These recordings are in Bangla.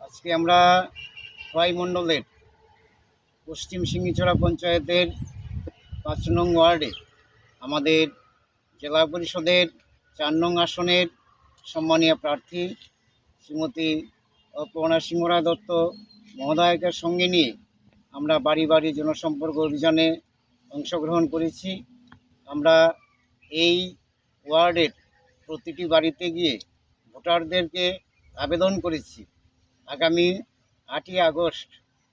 আজকে আমরা খোয়াই মণ্ডলের পশ্চিম সিঙ্গিচড়া পঞ্চায়েতের পাঁচ নং ওয়ার্ডে আমাদের জেলা পরিষদের চার নং আসনের সম্মানীয় প্রার্থী শ্রীমতী অপর্ণা সিংহরা দত্ত মহোদয়কে সঙ্গে নিয়ে আমরা বাড়ি বাড়ি জনসম্পর্ক অভিযানে অংশগ্রহণ করেছি। আমরা এই ওয়ার্ডের প্রতিটি বাড়িতে গিয়ে ভোটারদেরকে আবেদন করেছি। আগামী আটই আগস্ট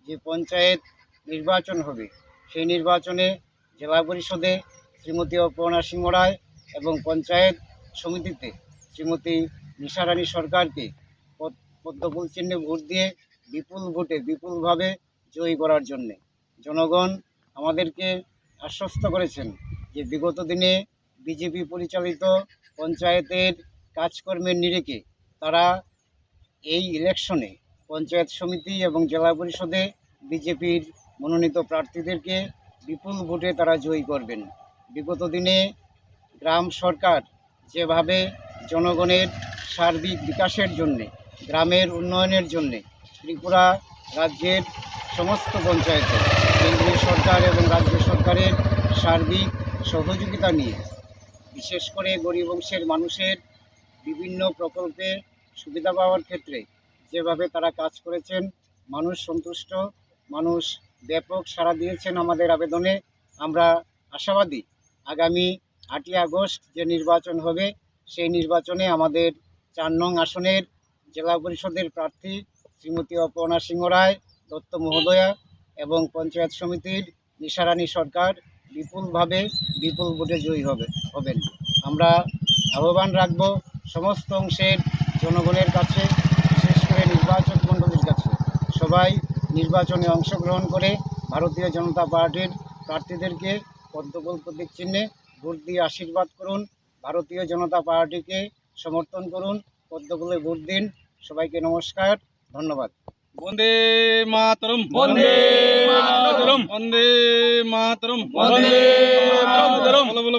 যে পঞ্চায়েত নির্বাচন হবে, সেই নির্বাচনে জেলা পরিষদে শ্রীমতী অপর্ণা সিংহ রায় এবং পঞ্চায়েত সমিতিতে শ্রীমতী নিশারানী সরকারকে পদ- পদ্মফুল চিহ্নে ভোট দিয়ে বিপুল ভোটে বিপুলভাবে জয়ী করার জন্যে জনগণ আমাদেরকে আশ্বস্ত করেছেন যে বিগত দিনে বিজেপি পরিচালিত পঞ্চায়েতের কাজকর্মের নিরিখে তারা এই ইলেকশনে পঞ্চায়েত সমিতি এবং জেলা পরিষদে বিজেপির মনোনীত প্রার্থীদেরকে বিপুল ভোটে তারা জয়ী করবেন। বিগত দিনে গ্রাম সরকার যেভাবে জনগণের সার্বিক বিকাশের জন্যে, গ্রামের উন্নয়নের জন্যে ত্রিপুরা রাজ্যের সমস্ত পঞ্চায়েতে কেন্দ্রীয় সরকার এবং রাজ্য সরকারের সার্বিক সহযোগিতা নিয়ে, বিশেষ করে গরিব অংশের মানুষের বিভিন্ন প্রকল্পে সুবিধা পাওয়ার ক্ষেত্রে যেভাবে তারা কাজ করেছেন, মানুষ সন্তুষ্ট, মানুষ ব্যাপক সাড়া দিয়েছেন আমাদের আবেদনে। আমরা আশাবাদী, আগামী আটই আগস্ট যে নির্বাচন হবে, সেই নির্বাচনে আমাদের চার নং আসনের জেলা পরিষদের প্রার্থী শ্রীমতী অপর্ণা সিংহ রায়, দত্ত মহোদয়া এবং পঞ্চায়েত সমিতির নিশারানী সরকার বিপুলভাবে বিপুল ভোটে জয়ী হবে, হবেন। আমরা আহ্বান রাখব সমস্ত অংশের জনগণের কাছে। করে নির্বাচক মণ্ডলীর কাছে। সবাই নির্বাচনে অংশগ্রহণ করে ভারতীয় জনতা পার্টির প্রার্থীদেরকে পদ্মফুল প্রতীক চিহ্নে ভোট দিয়ে আশীর্বাদ করুন ভারতীয় জনতা পার্টিকে সমর্থন করুন পদ্মফুলে ভোট দিন। সবাইকে নমস্কার ধন্যবাদ। বন্দে মাতরম। বন্দে মাতরম। বন্দে মাতরম। বন্দে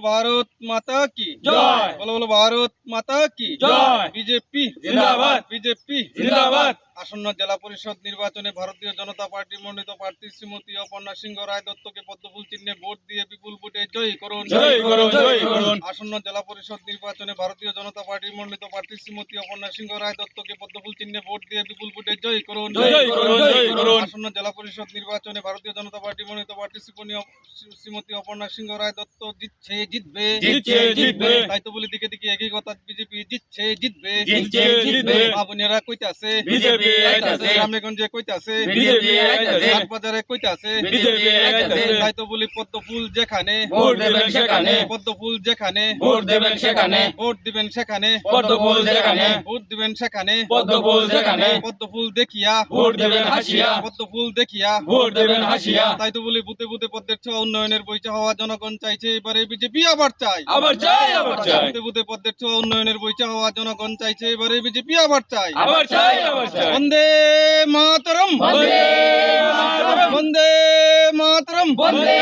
ভারত মাতা কি জয়। বলো বলো ভারত মাতা কি জয়। বিজেপি জিন্দাবাদ। বিজেপি জিন্দাবাদ। আসন্ন জেলা পরিষদ নির্বাচনে ভারতীয় জনতা পার্টি মনোনীত প্রার্থী শ্রীমতী অপর্ণা সিংহ রায় দত্তকে পদ্মফুল চিহ্নে ভোট দিয়ে বিপুল জয়ী করুন জয় করুন, জয় করুন। আসন্ন জেলা পরিষদ নির্বাচনে ভারতীয় জনতা পার্টির মনোনীত প্রার্থী শ্রীমতী অপর্ণা সিংহ রায় দত্তকে পদ্মফুল চিহ্নে ভোট দিয়ে বিপুল ভোটে জয়ী করুন জয় করুন, জয় করুন। আসন্ন জেলা পরিষদ নির্বাচনে ভারতীয় জনতা পার্টি মনোনীত প্রার্থী শ্রীমতী অপর্ণা সিংহ রায় দত্ত জিতছে জিতবে জিতছে, জিতবে। তাই তো বলি দিকে দিকে একই কথা বিজেপি জিতছে জিতবে জিতছে, জিতবে। মা কইতাছে বিজেপি আইতাছে। গ্রামেগঞ্জে কইতাছে বিজেপি আইতাছে। বাজারে কইতাছে বিজেপি আইতাছে। তাই তো বলি পদ্ম যেখানে ভোট দেবেন সেখানে। পদ্ম যেখানে। ভোট দেবেন সেখানে। ভোট দিবেন সেখানে। যেখানে। ভোট দিবেন সেখানে। পদ্ম ফুল যেখানে। পদ্ম ফুল দেখিয়া। ভোট দেবেন হাসিয়া। দেখিয়া। ভোট দেবেন হাসিয়া। তাই তো বলি বুতে বুতে পদ্মের ছোঁয়া উন্নয়নের বইচা হওয়া জনগণ চাইছে। এবারে বিজেপি আবার চাই আবার চাই আবার চাই বুতে বুতে পদ্মের ছোঁয়া উন্নয়নের বইচা হওয়া জনগণ চাইছে। এবারে বিজেপি আবার চাই আবার চাই আবার চাই বন্দে মাতরম। বন্দে মাতরম। বন্দে মাতরম। বন্দে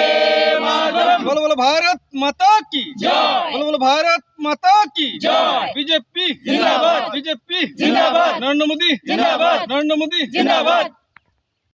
মাতরম। বলো বলো ভারত মাতা কি জয়। বলো বলো ভারত মাতা কি জয়। বিজেপি জিন্দাবাদ। বিজেপি জিন্দাবাদ। নরেন্দ্র মোদী জিন্দাবাদ। নরেন্দ্র মোদী জিন্দাবাদ